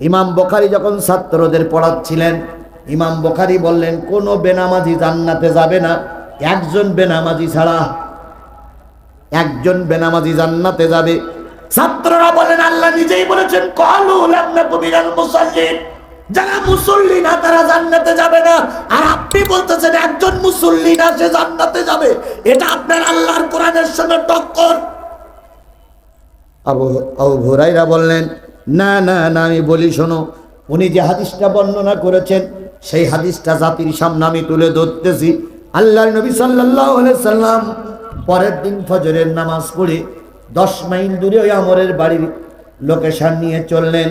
ইমাম বখারি যখন ছাত্রদের পড়াচ্ছিলেন, ইমাম বখারি বললেন, কোনো বেনামাজি জান্নাতে যাবে না, একজন বেনামাজি ছাড়া। একজন বেনামাজি জান্নাতে যাবে। ছাত্ররা বলেন, আল্লাহ নিজেই বলেছেন, কলু লামনা কুবিরাল মুসাল্লিন। যারা মুসল্লি না, তারা জান্নাতে যাবে না। আর আপনি বলতেছেন, একজন মুসল্লি না, সে জান্নাতে যাবে। এটা আপনার আল্লাহর কোরআনের সঙ্গে টক্কর আবু আবু হুরাইরা বললেন না না না, আমি বলি, শোনো, উনি যে হাদিসটা বর্ণনা করেছেন, সেই হাদিসটা জাতির সামনে আমি তুলে ধরতেছি। আল্লাহর নবী আলাইহি সাল্লাম পরের দিন ফজরের নামাজ পড়ে দশ মাইল দূরে ওই আমরের বাড়ির লোকেশন নিয়ে চললেন।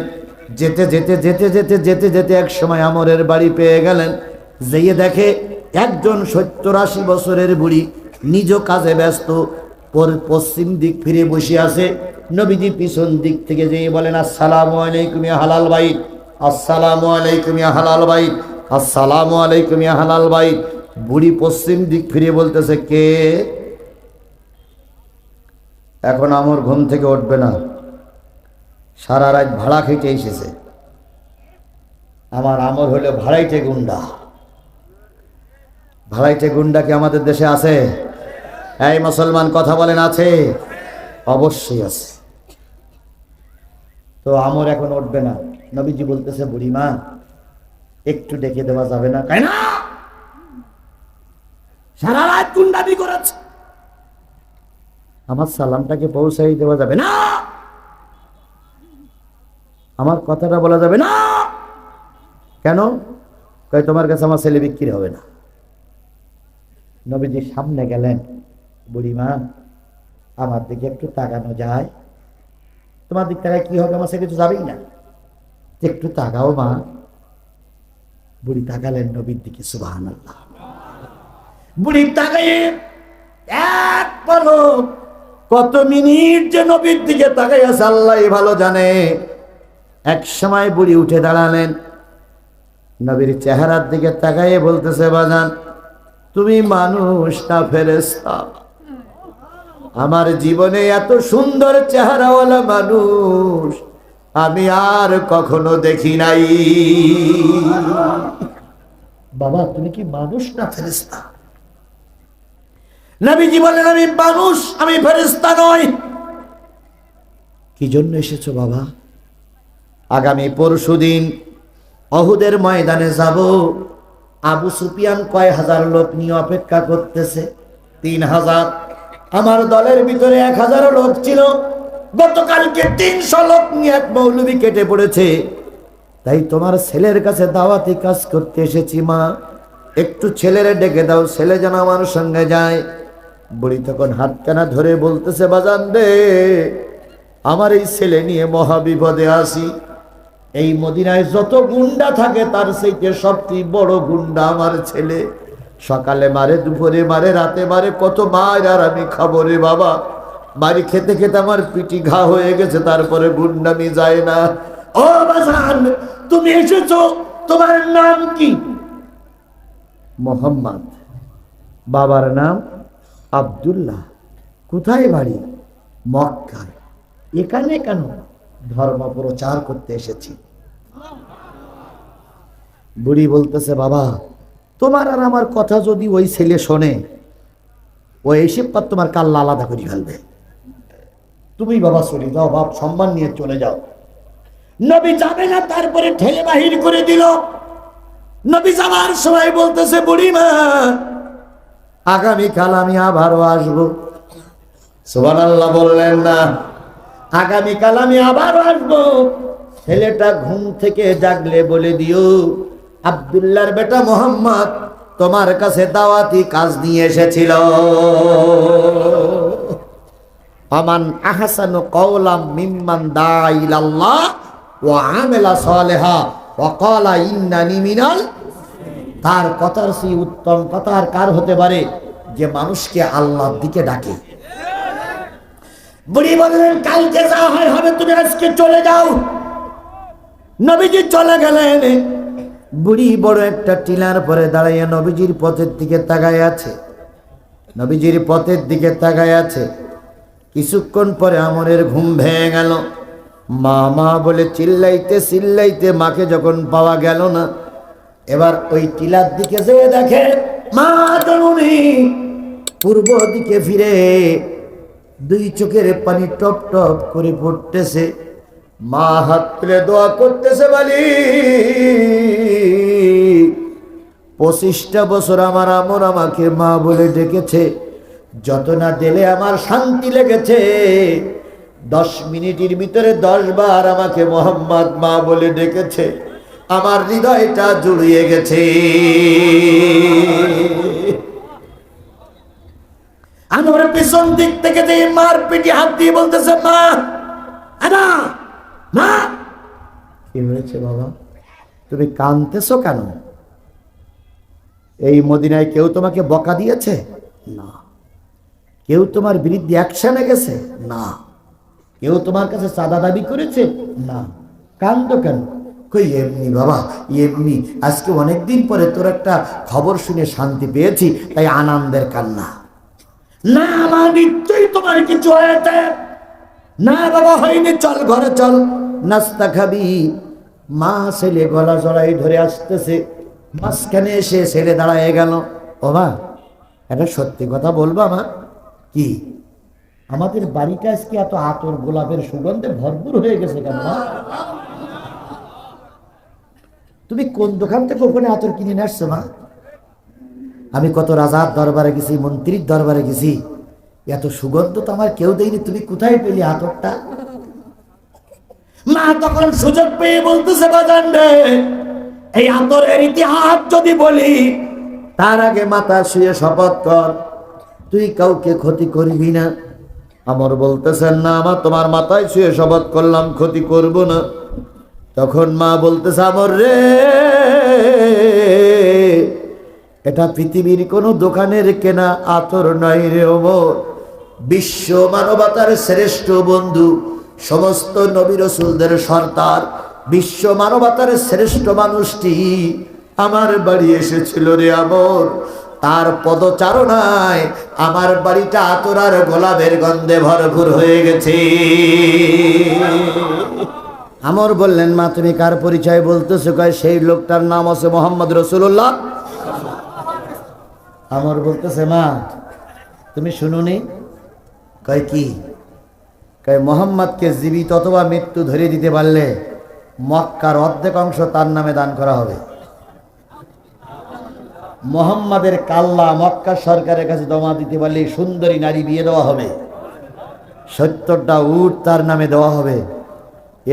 যেতে যেতে যেতে যেতে যেতে যেতে এক সময় আমরের বাড়ি পেয়ে গেলেন। যেয়ে দেখে একজন সত্তর আশি বছরের বুড়ি নিজ কাজে ব্যস্ত পর পশ্চিম দিক ফিরে বসে আছে। নবীজি পিছন দিক থেকে যেয়ে বলেন, আসসালামু আলাইকুম ইয়া হালাল বাইত। আসসালামু আলাইকুম ইয়া হালাল বাইত। আসসালামু আলাইকুম ইয়া হালাল বাইত। বুড়ি পশ্চিম দিক ফিরে বলতেছে, কে? এখন আমার ঘুম থেকে উঠবে না। সারা রাত ভাড়া খেতে এসেছে। আমার আমর হলো ভাড়াইটে গুন্ডা। ভাড়াইটে গুন্ডা কি আমাদের দেশে আছে? এই মুসলমান কথা বলেন, আছে? অবশ্যই আছে। তো আমর এখন উঠবে না। নবীজি বলতেছে, বুড়িমা, একটু ডেকে দেওয়া যাবে না। তাই না? সারা রাত গুন্ডাবি করেছে। আমার সালামটাকে পৌঁছাই দেওয়া যাবে না। আমার কথাটা বলা যাবে না। কেন? তোমার কাছে আমার ছেলে বিক্রি হবে না। নবীজি সামনে গেলেন। বুড়িমা, আমার দিকে একটু তাকানো যায়। তোমার দিক তাকায় কি হবে আমার সে কিছু যাবেই না। একটু তাকাও মা। বুড়ি তাকালেন নবীর দিকে সুবাহান আল্লাহ বুড়ি তাকাইয়ে এক পলক কত মিনিট যে নবীর দিকে তাকাই আছে আল্লাহ ভালো জানে। এক সময় বুড়ি উঠে দাঁড়ালেন। নবীর চেহারার দিকে তাকাইয়ে বলতেছে, বাজান, তুমি মানুষ না ফেরেস্তা আমার জীবনে এত সুন্দর চেহারাওয়ালা মানুষ আমি আর কখনো দেখি নাই। বাবা, তুমি কি মানুষ না ফেরেস্তা নবীজি বলেন আমি মানুষ, আমি ফেরেস্তা নই। কি জন্য এসেছ বাবা? আগামী পরশু দিন অহুদের ময়দানে যাব। আবু সুফিয়ান কয় হাজার লোক নিয়ে অপেক্ষা করতেছে, তিন হাজার। আমার দলের ভিতরে এক হাজার লোক ছিল। গতকালকে তিনশো লোক নিয়ে এক মৌলবি কেটে পড়েছে। তাই তোমার ছেলের কাছে দাওয়াতি কাজ করতে এসেছি, মা। একটু ছেলেরে ডেকে দাও, ছেলে যেন আমার সঙ্গে যায়। বুড়ি তখন হাত কানা ধরে বলতেছে, বাজান রে, আমার এই ছেলে নিয়ে মহাবিপদে আসি। এই মদিনায় যত গুন্ডা থাকে, তার সেইতে সবচেয়ে বড় গুন্ডা আমার ছেলে। সকালে মারে, দুপুরে মারে, রাতে মারে, কত মার আর আমি খাব রে বাবা। মারি খেতে খেতে আমার পিটি ঘা হয়ে গেছে, তারপরে গুন্ডামি যায় না। ও বাজান, তুমি এসেছ, তোমার নাম কি? মোহাম্মদ। বাবার নাম আব্দুল্লাহ। কোথায় বাড়ি? মক্কায়। এখানে কেন ধর্ম প্রচার করতে এসেছি? বুড়ি বলতেছে, বাবা তোমার আর আমার কথা যদি ওই ছেলে শোনে, ও এসে পর তোমার কাল্লা আলাদা করে ফেলবে। তুমি বাবা চলে যাও বাপ সম্মান নিয়ে চলে যাও। নবী যাবে না, তারপরে ঠেলে বাহির করে দিল। নবী যাওয়ার সময় বলতেছে, বুড়িমা, আগামীকাল আমি আবারও আসব। সোহান আল্লাহ বললেন না, আগামীকাল আমি আবারও আসব। ছেলেটা ঘুম থেকে জাগলে বলে দিও আবদুল্লাহর বেটা মোহাম্মদ তোমার কাছে দাওয়াতি কাজ নিয়ে এসেছিল। আমান আহসানু কওলাম মিম্মান দাইলাল্লাহ ওয়া আমিলা সালেহা ওয়া ক্বালা ইন্নানি মিনাল তার কথার সেই উত্তম কথার কার হতে পারে? যে মানুষকে আল্লাহর দিকে ডাকে। বুড়ি বললেন, কালকে যা হয় হবে, তুমি আজকে চলে যাও। নবীজি চলে গেলেন। বুড়ি বড় একটা টিলার পরে দাঁড়াইয়া নবীজির পথের দিকে তাকায় আছে। নবীজির পথের দিকে তাকায় আছে। কিছুক্ষণ পরে আমরের ঘুম ভেঙে গেল। মা মা বলে, চিল্লাইতে চিল্লাইতে মাকে যখন পাওয়া গেল না, এবার ওই টিলার দিকে যেয়ে দেখে, মা, জননী, পূর্ব দিকে ফিরে। দুই চোখের পানি টপ টপ করে পড়তেছে। মা হাত দোয়া করতেছে বালি পঁচিশটা বছর আমার আমর আমাকে মা বলে ডেকেছে, যত না দিলে আমার শান্তি লেগেছে। দশ মিনিটের ভিতরে দশ বার আমাকে মোহাম্মদ মা বলে ডেকেছে, আমার হৃদয়টা জুড়িয়ে গেছে। আমি ওর পিছন দিক থেকে যে মার পিটি হাত দিয়ে বলতেছে, মা, আনা। মা কি হয়েছে বাবা? তুমি কানতেছো কেন? এই মদিনায় কেউ তোমাকে বকা দিয়েছে? না। কেউ তোমার বিরুদ্ধে অ্যাকশনে গেছে না। কেউ তোমার কাছে চাঁদা দাবি করেছে? না। কান্দ কেন? কই এমনি বাবা এমনি। আজকে অনেকদিন পরে তোর একটা খবর শুনে শান্তি পেয়েছি তাই আনন্দের কান্না। না আমার নিশ্চয়ই তোমার কিছু হয়েছে। না বাবা হয়নি, চল ঘরে চল। নাস্তা খাবি মা ছেলে গলা জড়াই ধরে আসতেছে। মাঝখানে এসে ছেলে দাঁড়ায় গেল। ও মা, একটা সত্যি কথা বলব মা কি? আমাদের বাড়িটা আজকে এত আতর গোলাপের সুগন্ধে ভরপুর হয়ে গেছে কেন মা? তুমি কোন দোকান থেকে ওখানে আতর কিনে নিয়ে আসছো মা? আমি কত রাজার দরবারে গেছি, মন্ত্রীর দরবারে গেছি। এত সুগন্ধ তো আমার কেউ দেয়নি, তুমি কোথায় পেলি আতরটা মা তখন সুযোগ পেয়ে বলতেছে, বাজান রে, এই আতরের ইতিহাস যদি বলি, তার আগে মাথা শুয়ে শপথ কর। তুই কাউকে ক্ষতি করবি না। আমার বলতেছেন, না আমার তোমার মাথায় শুয়ে শপথ করলাম, ক্ষতি করব না। তখন মা বলতেছে, আমর রে, এটা পৃথিবীর কোনো দোকানের কেনা আতর নয় রে ওমর। বিশ্ব মানবতার শ্রেষ্ঠ বন্ধু, সমস্ত নবী রসুলদের সর্দার, বিশ্ব মানবতার শ্রেষ্ঠ মানুষটি আমার বাড়ি এসেছিল রে আমর তার পদচারণায় আমার বাড়িটা আতরার গোলাপের গন্ধে ভরপুর হয়ে গেছে। আমর বললেন, মা, তুমি কার পরিচয় বলতেছো? কয়, সেই লোকটার নাম আছে মোহাম্মদ রসুল্লাহ আমর বলতেছে, মা, তুমি শুনুনি? কয় কি? কয়, মোহাম্মদকে জীবিত অথবা মৃত্যু ধরে দিতে পারলে মক্কার অর্ধেক অংশ তার নামে দান করা হবে। মোহাম্মদের কাল্লা মক্কা সরকারের কাছে জমা দিতে পারলে সুন্দরী নারী বিয়ে দেওয়া হবে। সত্তরটা উট তার নামে দেওয়া হবে।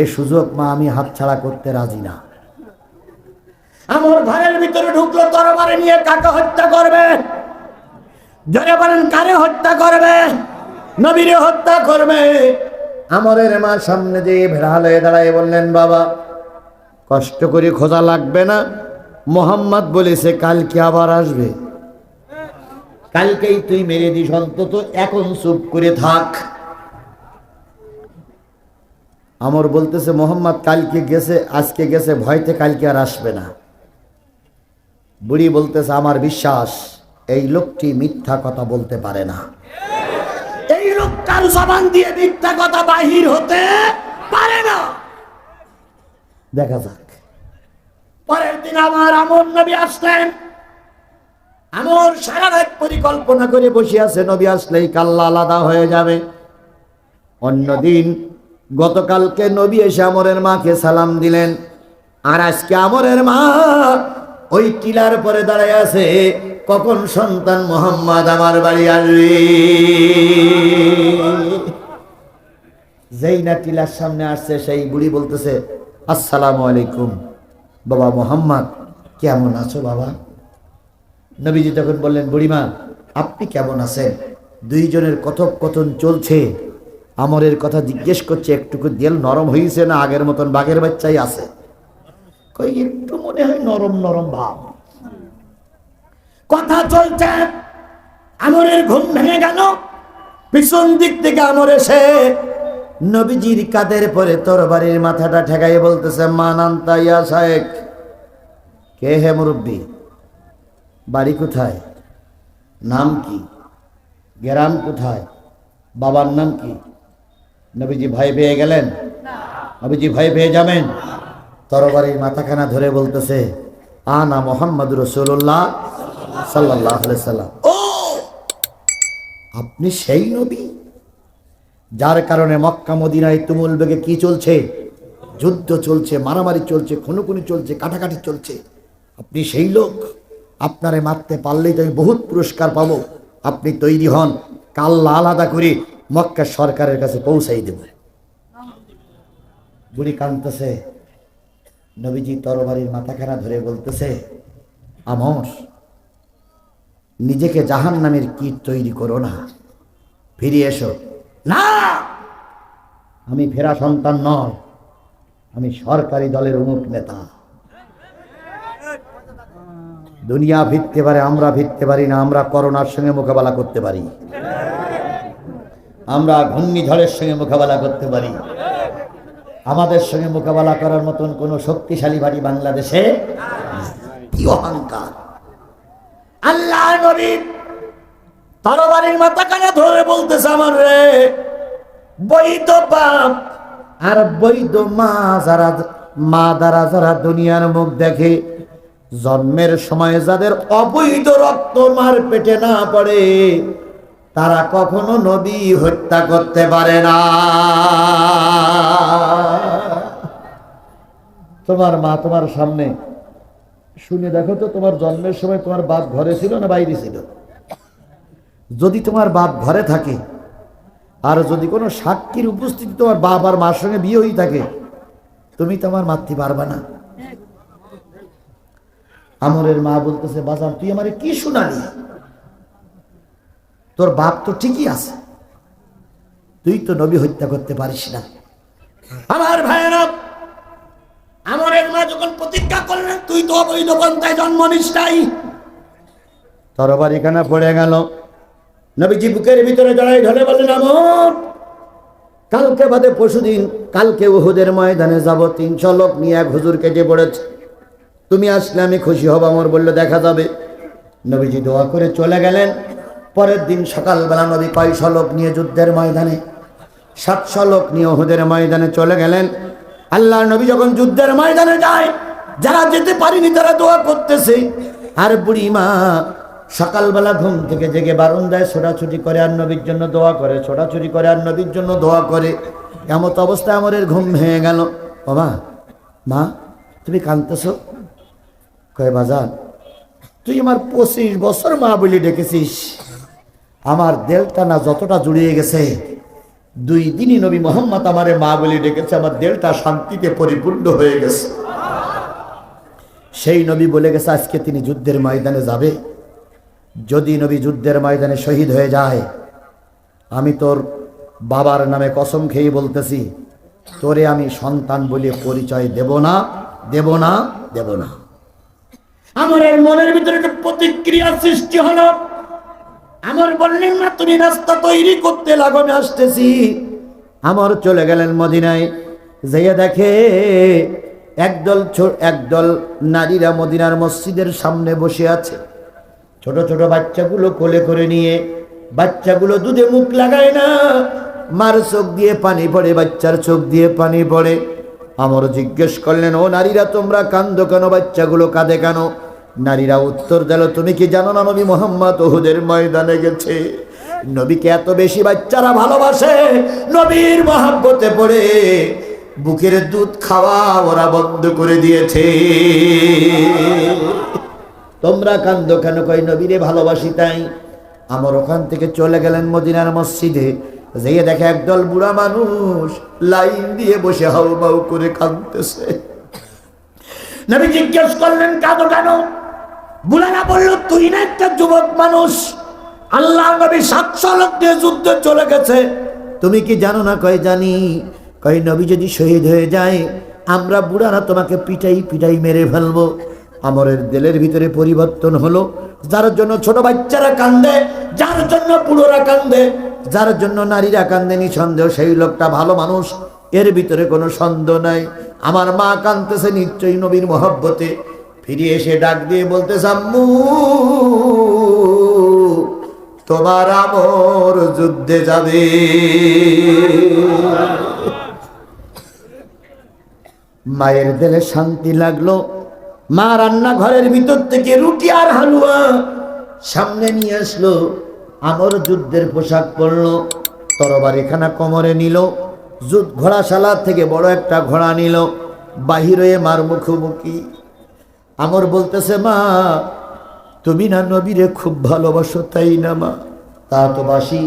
এ সুযোগ মা আমি হাতছাড়া করতে রাজি না। আমার ঘরের ভিতরে ঢুকলো, তরবারে নিয়ে কাকে হত্যা করবে? জোরে বলেন, কারে হত্যা করবে? নবীরে হত্যা করবে। আমরের মা সামনে দিয়ে ভেড়াল হয়ে দাঁড়ায় বললেন, বাবা, কষ্ট করে খোঁজা লাগবে না। মোহাম্মদ বলেছে, কালকে আবার আসবে। কালকেই তুই মেরে দিস, অন্তত এখন চুপ করে থাক। আমর বলতেছে, মোহাম্মদ কালকে গেছে, আজকে গেছে, ভয়তে কালকে আর আসবে না। বুড়ি বলতেছে, আমার বিশ্বাস, এই লোকটি মিথ্যা কথা বলতে পারে না। এই লোকটার জবান দিয়ে মিথ্যা কথা বাহির হতে পারে না? দেখা যাক। পরের দিন আমার আমর নবী আসলেন। আমর সারা রাত পরিকল্পনা করে বসে আছে, নবী আসলেই কাল্লা আলাদা হয়ে যাবে। অন্যদিন গতকালকে নবী এসে আমরের মাকে সালাম দিলেন। আর আজকে আমরের মা ওই টিলার পরে দাঁড়ায় আছে কখন সন্তান মোহাম্মদ আমার বাড়ি আসবে। যেই না টিলার সামনে আসছে, সেই বুড়ি বলতেছে, আসসালামু আলাইকুম। বাবা মোহাম্মদ, কেমন আছো বাবা? নবীজি তখন বললেন, বুড়িমা, আপনি কেমন আছেন? দুইজনের কথোপকথন চলছে। আমরের কথা জিজ্ঞেস করছে, একটুকু দেল নরম হয়েছে না আগের মতন বাঘের বাচ্চাই আছে? কই, একটু মনে হয় নরম নরম ভাব। কথা চলছে। আমরের ঘুম ভেঙে গেল। পিছন দিক থেকে আমর এসে নবীজির কাদের পরে তরবারির মাথাটা ঠেকাই বলতেছে, মানান্তা ইয়া কে হে মুরব্বী? বাড়ি কোথায়? নাম কি? গ্রাম কোথায়? বাবার নাম কি? নবীজি ভাই পেয়ে গেলেন। নবীজি ভাই পেয়ে যাবেন। তরবারির মাথাখানা ধরে বলতেছে, আনা মোহাম্মদ রসুল্লাহ সাল্লাহ সাল্লাম। ও! আপনি সেই নবী? যার কারণে মক্কা মদিনায় তুমুল বেগে কি চলছে? যুদ্ধ চলছে মারামারি চলছে খুনোখুনি চলছে কাটাকাটি চলছে। আপনি সেই লোক? আপনারে মারতে পারলেই তো আমি বহুত পুরস্কার পাবো। আপনি তৈরি হন কাল্লা আলাদা করে মক্কা সরকারের কাছে পৌঁছাই দেব। বুড়ি কাঁদতেছে নবীজি তরবারির মাথা মাথাখানা ধরে বলতেছে আমস নিজেকে জাহান নামের কীট তৈরি করো না। ফিরে এসো। না! আমি ফেরা সন্তান নয়। আমি সরকারি দলের অমুক নেতা। দুনিয়া ভিত্তে পারে, আমরা ভিত্তে পারি না, আমরা করোনার সঙ্গে মোকাবেলা করতে পারি। আমরা ঘূর্ণিঝড়ের সঙ্গে মোকাবেলা করতে পারি। আমাদের সঙ্গে মোকাবেলা করার মতন কোনো শক্তিশালী বাড়ি বাংলাদেশে। কি অহংকার। আল্লাহ নবী, তরবারির মাথা কানে ধরে বলতেছে আমার রে, বৈধ বাপ আর বৈধ মা যারা, মা দ্বারা যারা দুনিয়ার মুখ দেখে, জন্মের সময় যাদের অবৈধ রক্ত মার পেটে না পড়ে, তারা কখনো নবী হত্যা করতে পারে না। তোমার মা তোমার সামনে শুনে দেখো তো, তোমার জন্মের সময় তোমার বাপ ঘরে ছিল না বাইরে ছিল? যদি তোমার বাপ ঘরে থাকে, আর যদি কোনো সাক্ষীর উপস্থিতি তোমার বাপ আর মার সঙ্গে বিয়ে হয়ে থাকে, তুমি তোমার মাতৃ পারবা না। আমরের মা বলতেছে, বাজার, তুই আমারে কি শুনালি? তোর বাপ তো ঠিকই আছে। তুই তো নবী হত্যা করতে পারিস না। আমার ভাইয়েরা আমরের মা যখন প্রতিজ্ঞা করলেন, তুই তো অবৈধ পন্থায় জন্ম নিস নাই। তরবারিখানা পড়ে গেল। নবীজি বুকের ভিতরে জড়াই ধরে বললেন, আমর, কালকে বাদে পরশুদিন, কালকে উহুদের ময়দানে যাব। তিনশো লোক নিয়ে এক হুজুর কেটে পড়েছে। তুমি আসলে আমি খুশি হব, আমার বলল, দেখা যাবে। নবীজি দোয়া করে চলে গেলেন। পরের দিন সকালবেলা নবী কয়শো লোক নিয়ে যুদ্ধের ময়দানে, সাতশো লোক নিয়ে ওহুদের ময়দানে চলে গেলেন। আল্লাহ নবী যখন যুদ্ধের ময়দানে যায়, যারা যেতে পারিনি তারা দোয়া করতেছে। আর বুড়ি মা সকালবেলা ঘুম থেকে জেগে বারন্দায় ছোটাছুটি করে আর নবীর জন্য দোয়া করে, ছোটাছুটি করে আর নবীর জন্য দোয়া করে। এমত অবস্থায় আমাদের ঘুম ভেঙে গেল। মা মা, তুমি কাঁদতেছো? কয় বাজার তুই আমার পঁচিশ বছর মা বলে ডেকেছিস। আমার দেলটা না যতটা জুড়িয়ে গেছে। দুই দিনই নবী মোহাম্মদ আমারে মা বলে ডেকেছে, আমার দেলটা শান্তিতে পরিপূর্ণ হয়ে গেছে। সেই নবী বলে গেছে, আজকে তিনি যুদ্ধের ময়দানে যাবে। যদি নবী যুদ্ধের ময়দানে শহীদ হয়ে যায়, আমি তোর বাবার নামে কসম খেয়ে বলতেছি, তোরে আমি সন্তান বলে পরিচয় দেব না দেব না দেব না। আমার মনের ভিতরে একটা প্রতিক্রিয়া সৃষ্টি হলো। আমার বললেন না তুমি রাস্তা তৈরি করতে লাগো, আমি আসতেছি। আমার চলে গেলেন মদিনায়। যেয়ে দেখে একদল একদল নারীরা মদিনার মসজিদের সামনে বসে আছে। ছোট ছোট বাচ্চাগুলো কোলে করে নিয়ে বাচ্চাগুলো দুধে মুখ লাগায় না, মার চোখ দিয়ে পানি পড়ে, বাচ্চার চোখ দিয়ে পানি পড়ে। আমার জিজ্ঞেস করলেন, ও নারীরা, তোমরা কান্দো কেন? বাচ্চাগুলো কাঁদে কেন? নারীরা উত্তর দিল, তুমি কি জানো না নবী মোহাম্মদ ওহুদের ময়দানে গেছে? নবীকে এত বেশি বাচ্চারা ভালোবাসে, নবীর মহাব্বতে পড়ে। বুকের দুধ খাওয়া ওরা বন্ধ করে দিয়েছে। তোমরা কান্দ কেন? কই নবীরে ভালোবাসি তাই। আমার ওখান থেকে চলে গেলেন মদিনার মসজিদে। যেয়ে দেখে একদল বুড়া মানুষ লাইন দিয়ে বসে হাউমাউ করে কাঁদতেছে। নবী জিজ্ঞেস করলেন, কাঁদো কেন? বুড়ারা বলল, তুই না একটা যুবক মানুষ। আল্লাহ নবী সাতশো লোক দিয়ে যুদ্ধে চলে গেছে। তুমি কি জানো না কয় জানি? কয় নবী যদি শহীদ হয়ে যায়, আমরা বুড়ারা তোমাকে পিটাই পিটাই মেরে ফেলব। আমরের দিলের ভিতরে পরিবর্তন হলো। যার জন্য ছোট বাচ্চারা কান্দে, যার জন্য বুড়োরা কান্দে, যার জন্য নারীরা কান্দে, নিঃসন্দেহ সেই লোকটা ভালো মানুষ। এর ভিতরে কোনো সন্দেহ নাই। আমার মা কান্দতেছে নিশ্চয়ই নবীর মহব্বতে। ফিরে এসে ডাক দিয়ে বলতে আম্মু তোমার আমর যুদ্ধে যাবে। মায়ের দিলে শান্তি লাগল। মা রান্না ঘরের ভিতর থেকে রুটি আর হালুয়া সামনে নিয়ে আসলো। আমর যুদ্ধের পোশাক পরলো তরবারিখানা কোমরে নিল, যুদ্ধ ঘোড়াশালা থেকে বড় একটা ঘোড়া নিল। বাহির হয়ে মার মুখোমুখি আমর বলতেছে, মা, তুমি না নবীরে খুব ভালোবাসো, তাই না, মা? তা তো বাসি।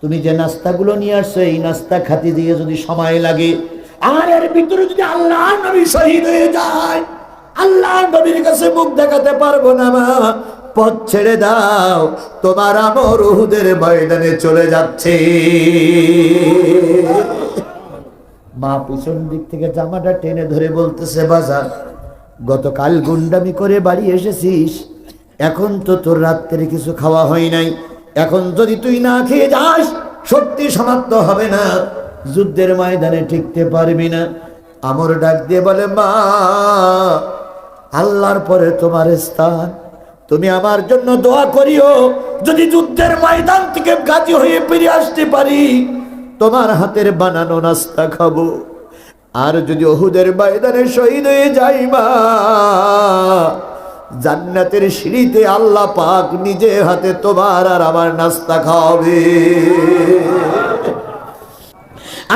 তুমি যে নাস্তাগুলো নিয়ে আসছো, এই নাস্তা খাতি দিয়ে যদি সময় লাগে, আর এর ভিতরে যদি আল্লাহ নবী শহীদ হয়ে যায়, আল্লাহ নবীর কাছে মুখ দেখাতে পারব না, মা। পথ ছেড়ে দাও, তোমার আমর উহুদের ময়দানে চলে যাচ্ছে। মা পিছন দিক থেকে জামাটা টেনে ধরে বলতেছে, বাজার গতকাল গুন্ডামি করে বাড়ি এসেছিস। এখন তো তোর রাত্রে কিছু খাওয়া হয় নাই। এখন যদি তুই না খেয়ে যাস, সত্যি সমাপ্ত হবে না। যুদ্ধের ময়দানে টিকতে পারবি না। আমর ডাক দিয়ে বলে, মা, আল্লাহর পরে তোমার স্থান। তুমি আমার জন্য দোয়া করিও। যদি যুদ্ধের ময়দান থেকে গাজী হয়ে ফিরে আসতে পারি, তোমার হাতের বানানো নাস্তা খাব। আর যদি ওহুদের ময়দানে শহীদ হয়ে যাই মা, জান্নাতের সিঁড়িতে আল্লাহ পাক নিজে হাতে তোমার আর আমার নাস্তা খাওয়াবে।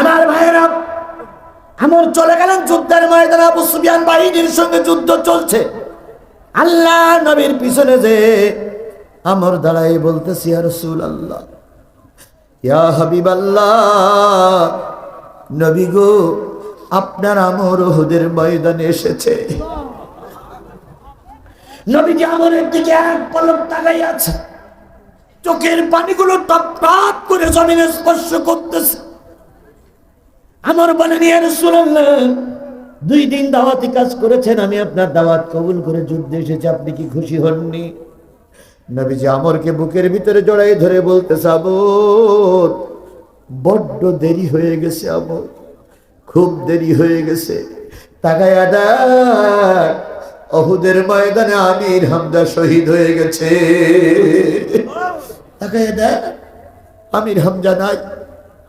আমার ভাইয়েরা, আমার চলে গেলেন যুদ্ধের ময়দানে, আবু সুফিয়ান বাহিনীর সঙ্গে যুদ্ধ চলছে। আল্লাহ নবীর পিছনে যে আমার দাঁড়াই বলতেছি আর রসুল আল্লাহ ইয়া হাবিব আল্লাহ নবী গো আপনার আমর ওহুদের ময়দানে এসেছে। নবীজি আমরের দিকে এক পলক তাকাই আছে। চোখের পানিগুলো টপ করে জমিনে স্পর্শ করতেছে। আমার বলে নিয়ে রাসূলুল্লাহ, দুই দিন দাওয়াতি কাজ করেছেন, আমি আপনার দাওয়াত কবুল করে যুদ্ধে এসেছি, আপনি কি খুশি হননি? নবীজি আমরকে বুকের ভিতরে জড়াই ধরে বলতে সাবর বড্ড দেরি হয়ে গেছে, আমর। খুব দেরি হয়ে গেছে। অহুদের ময়দানে আমির হামদা শহীদ হয়ে গেছে। আমির হামজা নাই,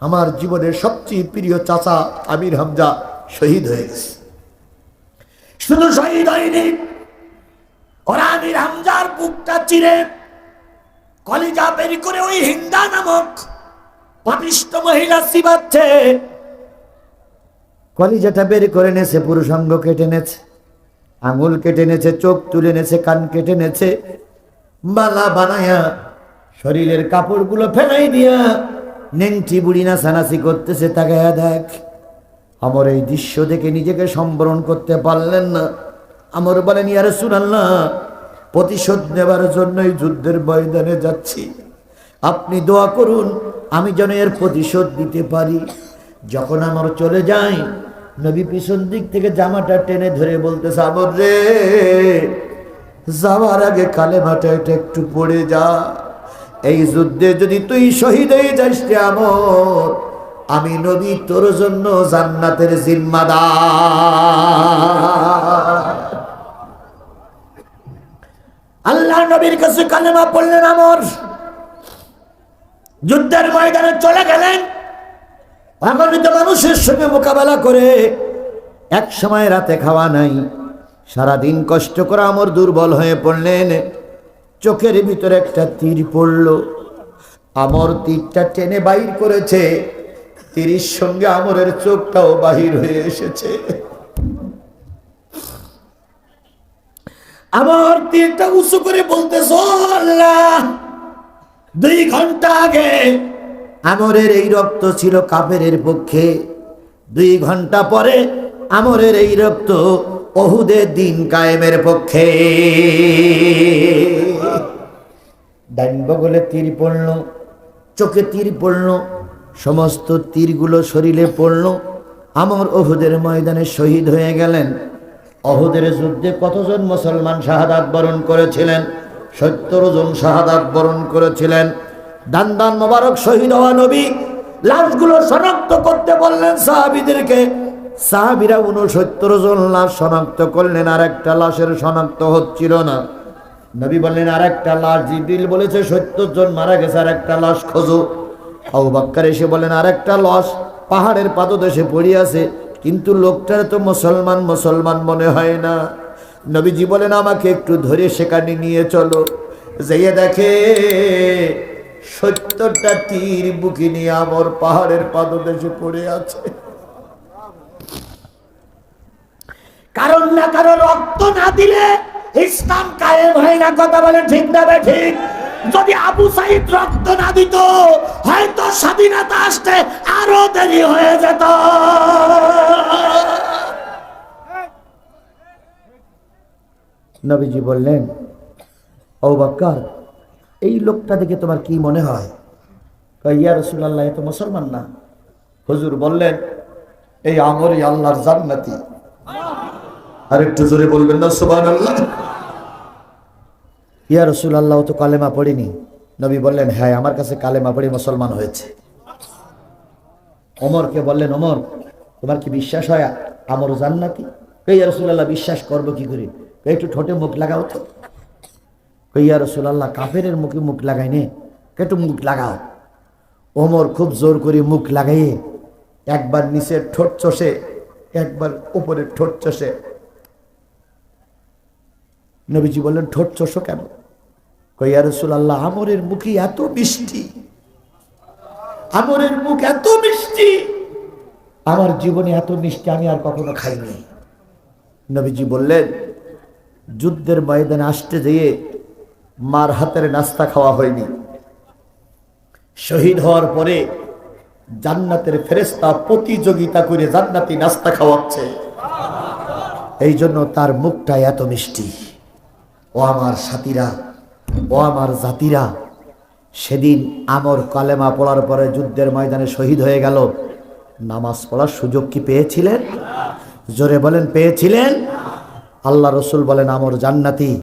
আমার জীবনের সবচেয়ে প্রিয় চাচা আমির হামজা শহীদ হয়ে গেছে। শুধু শহীদ হয়নি আমির হামজার বুকটা চিরে কলিজা বেরি করে ওই হিন্দা নামক পাপিষ্ট মহিলা সিবাচ্ছে। কলিজাটা বের করে নেছে, পুরুষাঙ্গ কেটে নেছে, আঙুল কেটে নেছে, চোখ তুলে নেছে, কান কেটে নেছে, মালা বানায়া শরীরের কাপড়গুলো ফেলাই দিয়া নেংটি বুড়ি না সানাসি করতেছে, তাকায়া দেখ আমার এই দৃশ্য দেখে নিজেকে সম্বরণ করতে পারলেন না। আমার বলেন ইয়ারে শুনাল্লাহ প্রতিশোধ নেবার জন্যই যুদ্ধের ময়দানে যাচ্ছি। আপনি দোয়া করুন, আমি যেন এর প্রতিশোধ দিতে পারি। যখন আমার চলে যাই, নবী পিছন দিক থেকে জামাটা টেনে ধরে বলতে সাবর রে, যাওয়ার আগে কালে মাটা এটা একটু পড়ে যা। এই যুদ্ধে যদি তুই শহীদ হয়ে যাস আমর, আমি নবী তোর জন্য জান্নাতের জিম্মাদার। আল্লাহ নবীর কাছে কালেমা পড়লেন আমর। যুদ্ধের ময়দানে চলে গেলেন। অগণিত মানুষের সঙ্গে মোকাবেলা করে এক সময় রাতে খাওয়া নাই। সারাদিন কষ্ট করে আমর দুর্বল হয়ে পড়লেন। চোখের ভিতরে একটা তীর পড়ল। আমর তীরটা টেনে বাইর করেছে। তীরের সঙ্গে আমরের চোখটাও বাহির হয়ে এসেছে। আমার তীরটা উঁচু করে বলতেছ আল্লাহ, দুই ঘণ্টা আগে আমরের এই রক্ত ছিল কাফেরের পক্ষে। দুই ঘণ্টা পরে আমরের এই রক্ত অহুদের দিন কায়েমের পক্ষে। ডাইন বগলে তীর পড়ল, চোখে তীর পড়ল, সমস্ত তীরগুলো শরীরে পড়ল। আমর অহুদের ময়দানে শহীদ হয়ে গেলেন। অহুদের যুদ্ধে কতজন মুসলমান শাহাদাত বরণ করেছিলেন? সত্তর জন শাহাদাত বরণ করেছিলেন। দান দান মোবারক শহীদ হওয়া নবী। লাশগুলো শনাক্ত করতে বললেন সাহাবিদেরকে। সাহাবিরা উনসত্তর জন লাশ শনাক্ত করলেন আর একটা লাশের শনাক্ত হচ্ছিল না। নবী বললেন আর একটা লাশ জিবিল বলেছে, সত্তর জন মারা গেছে আর একটা লাশ খোঁজো। আবু বাক্কার এসে বলেন আর একটা লাশ পাহাড়ের পাদদেশে পড়ে আছে, কিন্তু লোকটার তো মুসলমান মুসলমান মনে হয় না। নবীজি বলেন, আমাকে একটু ধরে সেখানে নিয়ে চলো। যেয়ে দেখে সত্তরটা তীর বুকি নিয়ে আমার পাহাড়ের পাদদেশে পড়ে আছে। কারণ না কারও রক্ত না দিলে ইসলাম কায়েম হয় না, কথা বলে ঠিক না ঠিক? যদি আবু সাইদ রক্ত না দিত, হয়তো স্বাধীনতা আসতে আরও দেরি হয়ে যেত। নবীজি বললেন, ও বাক্কার এই লোকটা দেখে তোমার কি মনে হয়? ইয়া রসুল্লাহ এ তো মুসলমান না। হুজুর বললেন, এই আমরই আল্লাহর জান্নাতি। আর একটু জোরে বলবেন না সুবান আল্লাহ ইয়া রসুল আল্লাহ তো কালেমা পড়িনি। নবী বললেন হ্যাঁ আমার কাছে কালেমা পড়ি মুসলমান হয়েছে। ওমরকে বললেন অমর তোমার কি বিশ্বাস হয় আমর জান্নাতি? কইয়া রসুল্লাহ বিশ্বাস করব কি করে? একটু ঠোঁটে মুখ লাগাও তো। কইয়া রসুল্লাহ কাফের মুখে মুখ লাগাই নে। একটু মুখ লাগাও। ওমর খুব জোর করে মুখ লাগাইয়ে একবার নিচের ঠোঁট চষে, একবার উপরের ঠোঁট চষে। নবীজি বললেন, ঠোঁট চষো কেন? কইয়া রসুল আল্লাহ আমরের মুখে এত মিষ্টি। আমরের মুখ এত মিষ্টি। আমার জীবনে এত মিষ্টি আমি আর কখনো খাইনি। নবীজি বললেন, যুদ্ধের ময়দানে আসতে যেয়ে মার হাতের নাস্তা খাওয়া হয়নি। শহীদ হওয়ার পরে জান্নাতের ফেরেস্তা প্রতিযোগিতা করে জান্নাতি নাস্তা খাওয়াচ্ছে। এই জন্য তার মুখটা এত মিষ্টি। ও আমার সাথীরা, ও আমার জাতিরা, সেদিন আমর কালেমা পড়ার পরে যুদ্ধের ময়দানে শহীদ হয়ে গেল। নামাজ পড়ার সুযোগ কি পেয়েছিলেন? জোরে বলেন, পেয়েছিলেন? আল্লাহ রসুল বলেন, আমর জান্নাতি